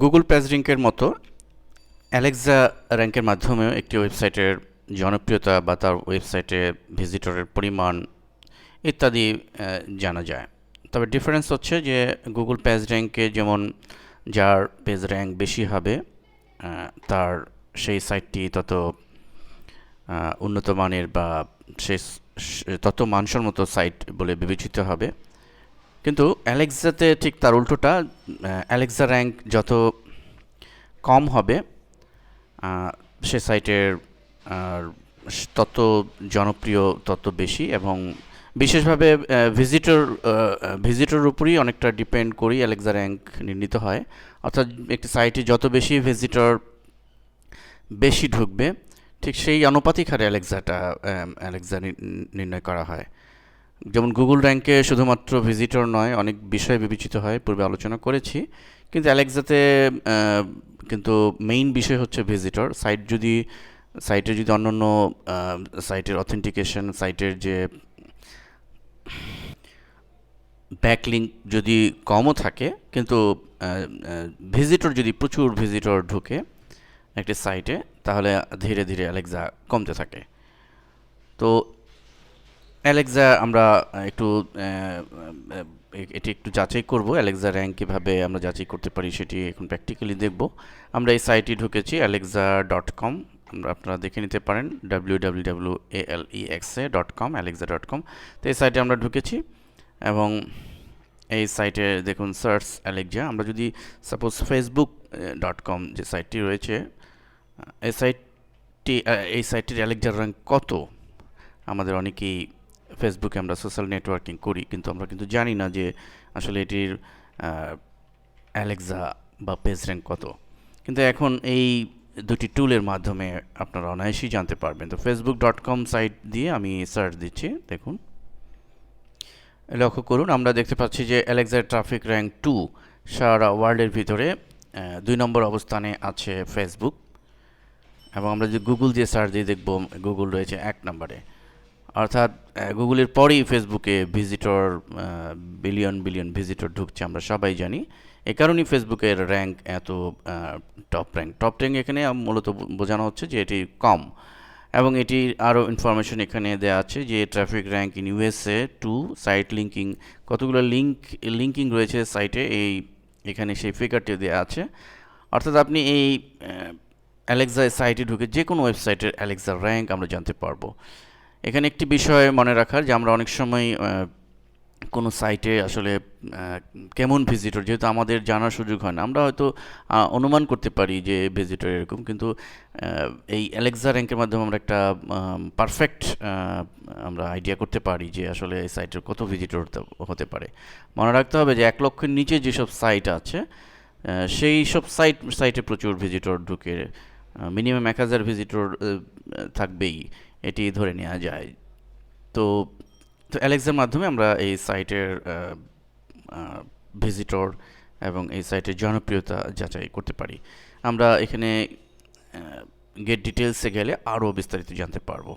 Google page র্যাঙ্কের মতো Alexa র্যাঙ্কের মাধ্যমেও একটি ওয়েবসাইটের জনপ্রিয়তা বা তার ওয়েবসাইটে ভিজিটরের পরিমাণ ইত্যাদি জানা যায়। তবে ডিফারেন্স হচ্ছে যে গুগল পেজ র্যাঙ্কে যেমন যার পেজ র্যাঙ্ক বেশি হবে তার সেই সাইটটি তত উন্নত মানের বা সে তত মানসম্মত সাইট বলে বিবেচিত হবে। কিন্তু অ্যালেক্সাতে ঠিক তার উল্টোটা অ্যালেক্সা র্যাঙ্ক যত কম হবে সে সাইটের তত জনপ্রিয়, তত বেশি এবং বিশেষভাবে ভিজিটর ভিজিটর উপরই অনেকটা ডিপেন্ড করি অ্যালেক্সা র্যাঙ্ক নির্ণীত হয়। অর্থাৎ একটি সাইটে যত বেশি ভিজিটর বেশি ঢুকবে, ঠিক সেই আনুপাতিক হারে অ্যালেক্সাটা অ্যালেক্সা নির্ণয় করা হয়। যেমন গুগল র্যাঙ্কে শুধুমাত্র ভিজিটর নয়, অনেক বিষয় বিবেচিত হয়, পূর্বে আলোচনা করেছি। কিন্তু অ্যালেক্সাতে কিন্তু মেইন বিষয় হচ্ছে ভিজিটর সাইট যদি সাইটে যদি অন্য অন্য সাইটের অথেন্টিকেশন সাইটের যে ব্যাকলিঙ্ক যদি কমও থাকে, কিন্তু ভিজিটর যদি প্রচুর ভিজিটর ঢুকে একটি সাইটে তাহলে ধীরে ধীরে অ্যালেক্সা কমতে থাকে। তো অ্যালেক্সা আমরা একটু এটি একটু যাচাই করব। অ্যালেক্সা র্যাঙ্ক কীভাবে আমরা যাচাই করতে পারি সেটি এখন প্র্যাকটিক্যালি দেখব। আমরা এই সাইটে ঢুকেছি অ্যালেক্সা ডট কম আমরা আপনারা দেখে নিতে পারেন W W W A L E X A dot com Alexa dot com তো এই সাইটে আমরা ঢুকেছি এবং এই সাইটে দেখুন সার্চ অ্যালেক্সা আমরা যদি সাপোজ ফেসবুক ডট কম যে সাইটটি রয়েছে এই সাইটটি এই সাইটটির অ্যালেক্সার র্যাঙ্ক কত? আমাদের অনেকেই ফেসবুকে আমরা সোশ্যাল নেটওয়ার্কিং করি, কিন্তু আমরা কিন্তু জানি না যে আসলে এটির অ্যালেক্সা বা পেজ র্যাঙ্ক কত। কিন্তু এখন এই দুটি টুলের মাধ্যমে আপনারা অনায়াসেই জানতে পারবেন। তো ফেসবুক ডট কম সাইট দিয়ে আমি সার্চ দিচ্ছি, দেখুন। লক্ষ্য করুন, আমরা দেখতে পাচ্ছি যে অ্যালেক্সার ট্রাফিক র্যাঙ্ক টু সারা ওয়ার্ল্ডের ভিতরে দুই নম্বর অবস্থানে আছে ফেসবুক এবং আমরা যদি গুগল দিয়ে সার্চ দিয়ে দেখব গুগল রয়েছে এক নম্বরে। অর্থাৎ গুগলের পরেই ফেসবুকে ভিজিটর বিলিয়ন বিলিয়ন ভিজিটর ঢুকছে, আমরা সবাই জানি। এ কারণেই ফেসবুকের র্যাঙ্ক এত টপ র্যাঙ্ক টপ র্যাঙ্ক এখানে মূলত বোঝানো হচ্ছে যে এটি কম। এবং এটির আরও ইনফরমেশন এখানে দেওয়া আছে যে traffic rank in USA to site linking কতগুলো লিঙ্ক লিঙ্কিং রয়েছে সাইটে এই, এখানে সেই ফিগারটি দেওয়া আছে। অর্থাৎ আপনি এই অ্যালেক্সা সাইটে ঢুকে যে কোনো ওয়েবসাইটের অ্যালেক্সা র্যাঙ্ক আমরা জানতে পারব। এখানে একটি বিষয় মনে রাখার যে আমরা অনেক সময় কোনো সাইটে আসলে কেমন ভিজিটর যেহেতু আমাদের জানার সুযোগ হয় না, আমরা হয়তো অনুমান করতে পারি যে ভিজিটর এরকম, কিন্তু এই অ্যালেক্সা র্যাঙ্কের মাধ্যমে আমরা একটা পারফেক্ট আমরা আইডিয়া করতে পারি যে আসলে এই সাইটের কত ভিজিটর হতে পারে। মনে রাখতে হবে যে এক লক্ষের নিচে যেসব সাইট আছে সেই সব সাইট সাইটে প্রচুর ভিজিটর ঢুকে মিনিমাম এক হাজার ভিজিটর থাকবেই। এটি ধরে নেওয়া যায়। তো তো অ্যালেক্সার মাধ্যমে আমরা এই সাইটের ভিজিটর এবং এই সাইটের জনপ্রিয়তা যাচাই করতে পারি। আমরা এখানে গেট ডিটেলসে গেলে আরও বিস্তারিত জানতে পারব।